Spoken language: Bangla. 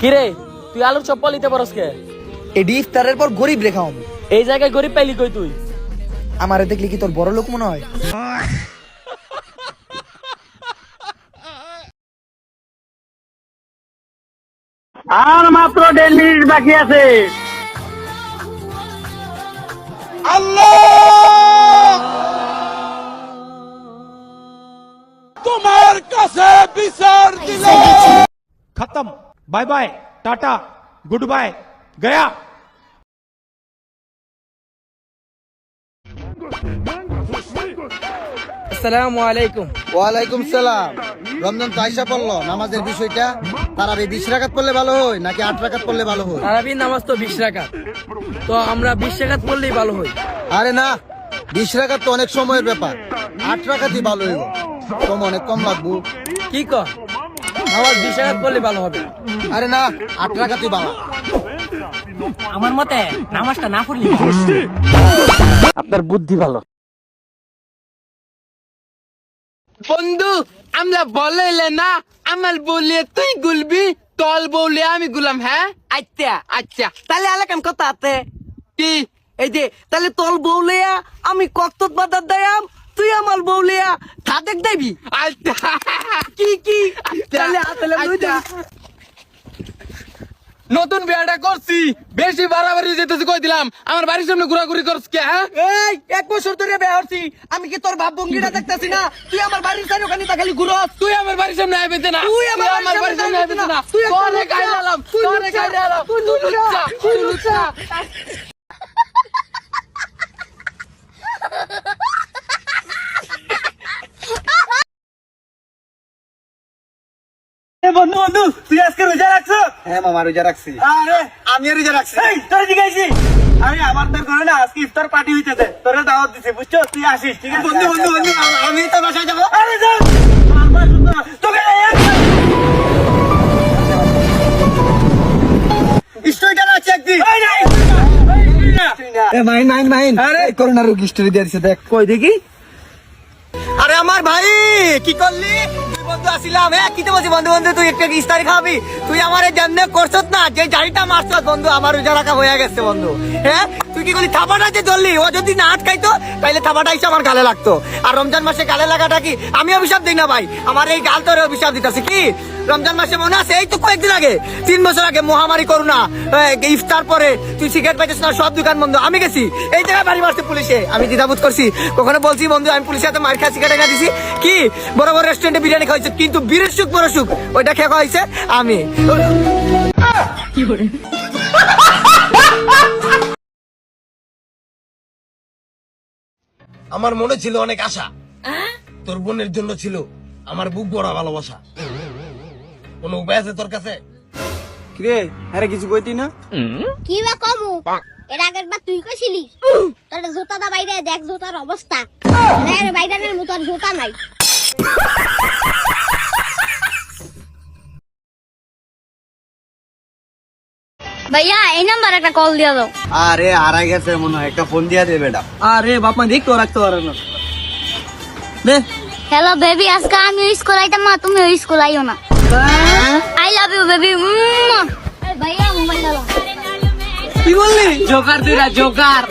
কিরে তুই আলুর চপ্পল নিতে পারস কে? এডি ইফতারের পর গরিব রেখা হম। এই জায়গায় গরিব পাইলি কই তুই? আমারে দেখলি কি তোর বড় লোক মনে হয়? Bye bye Tata goodbye गया আসসালামু আলাইকুম ওয়ালাইকুম সালাম রমজান তো আইসা পড়লো নামাজের বিষয়টা তারা বিশ রাকাত পড়লে ভালো হয় নাকি আট রাকাত পড়লে ভালো হয় তারাবির নামাজ তো বিশ রাকাত তো আমরা বিশ রাকাত পড়লেই ভালো হই আরে না বিশ রাকাত তো অনেক সময়ের ব্যাপার আট রাকাতই ভালো হইব কম অনেক কম লাগবো কি কর বিশ রাকাত পড়লে ভালো হবে। আরে না আট রাকাতই ভালো আমার মতে নামাজটা না পড়লি আপনার বুদ্ধি ভালো। বন্ধু আমরা বলাইলে না আমার বলিয়ে তুই গুলবি তল বলে আমি গুলাম হ্যাঁ? আচ্ছা আচ্ছা। তাহলে আলাকান কথা আছে। কি? এই যে তাহলে তোর বউলিয়া আমি কক্তত বাদার দায়াম তুই আমার বউলিয়া খাদেক দেবি? আচ্ছা। কি কি? আচ্ছা। আচ্ছা। নতুন বিয়াটা করছি বেশি বাড়াবাড়ি যেতেছি কই দিলাম? আমার বাড়ির সামনে ঘোরাঘুরি করছ কে হ্যাঁ? এই এক বছর ধরে বিয়ে হচ্ছি আমি কি তোর ভাব ভঙ্গিটা দেখতেছি না? তুই আমার বাড়ির সাইড ওখানে তা খালি ঘুরস। তুই আমার বাড়ির সামনে আইবে না। তুই আমার বাড়ির সামনে সামনে আইবে না। তুই তোরে লুচ্চা, গাইলে তুই তোরে লুচ্চা, গাইলে তুই লুচ্চা তুই তুই বন্ধু বন্ধু তুই আজকে রোজা রাখছো? হ্যাঁ মামা রোজা রাখছি। আরে আমি রোজা রাখছি। এই তোর আরে আমার না আজকে ইফতার পার্টি হইতেছে। তোরে দাওয়াত দিছে বুঝছ? তুই আসিস ঠিক আছে? বন্ধু বন্ধু বন্ধু আমি তো বাসায় যাব। আরে যা। আমার শুনতে হবে। তোকে স্টোরিটা না চেক দি। এ মাইন মাইন মাইন। আরে। করোনা রোগী স্টোরি দিয়ে দিছে দেখ। কই দেখি? আরে আমার ভাই কি করলি? বন্ধু আসিলাম হ্যাঁ কি তো বলছি বন্ধু বন্ধু তুই খাবি। তুই আমার করছত না, যে জারিটা মারছত, বন্ধু, আমার রোজা রাখা হয়ে গেছে, বন্ধু। হ্যাঁ কি করলি? থাপাটা যে ধরলি, ও যদি না আটকাইতো, তাইলে থাপাটা এসে আমার গালে লাগতো। আর রমজান মাসে গালে লাগাটা কি? আমি অভিশাপ দিই না ভাই। আমার এই গাল তোরে অভিশাপ দিতেছে কি? রমজান মাসে মনে আছে? এই তো কয়েকদিন আগে, তিন বছর আগে মহামারী করোনা ইফতার পরে তুই সিগারেট পাইছিস না, সব দোকান বন্ধ। আমি গেছি। এই জায়গায় বাড়ি মারছে পুলিশে। আমি দ্বিধাবোধ করছি। কখনো বলছি, বন্ধু, আমি পুলিশের হাতে মার খা সিগারেট এনে দিছি। কি? বড় বড় রেস্টুরেন্টে বিরিয়ানি খাওয়াইছে কিন্তু বীরের সুখ, বড় সুখ। ওইটা খেয়ে খাওয়াইছে আমি। আমার মনে ছিল অনেক আশা। তোর বোনের জন্য ছিল আমার বুক বড়া ভালোবাসা। কোনো উপায় আছে তোর কাছে? কিরে আরে কিছু কইতি না? কি বা কমু? এর আগের বার তুই কইছিলি তোর জুতাটা বাইরে দেখ জুতার অবস্থা। রে বাইরে মতো আর জুতা নাই। ভাইয়া এই নাম্বার একটা কল দিয়া দাও। আরে আড়াই গেছে মনে হয়। একটা ফোন দিয়া দে বেটা। আরে বাপ মা দেখতো রাখতে পারে না। দে। হ্যালো বেবি আজকে আমি স্কুল আইতাম না তুমি স্কুল আইও না। আই লাভ ইউ বেবি ভাইয়া মোবাইল দাও। কি বললি? জোকার তুই জোকার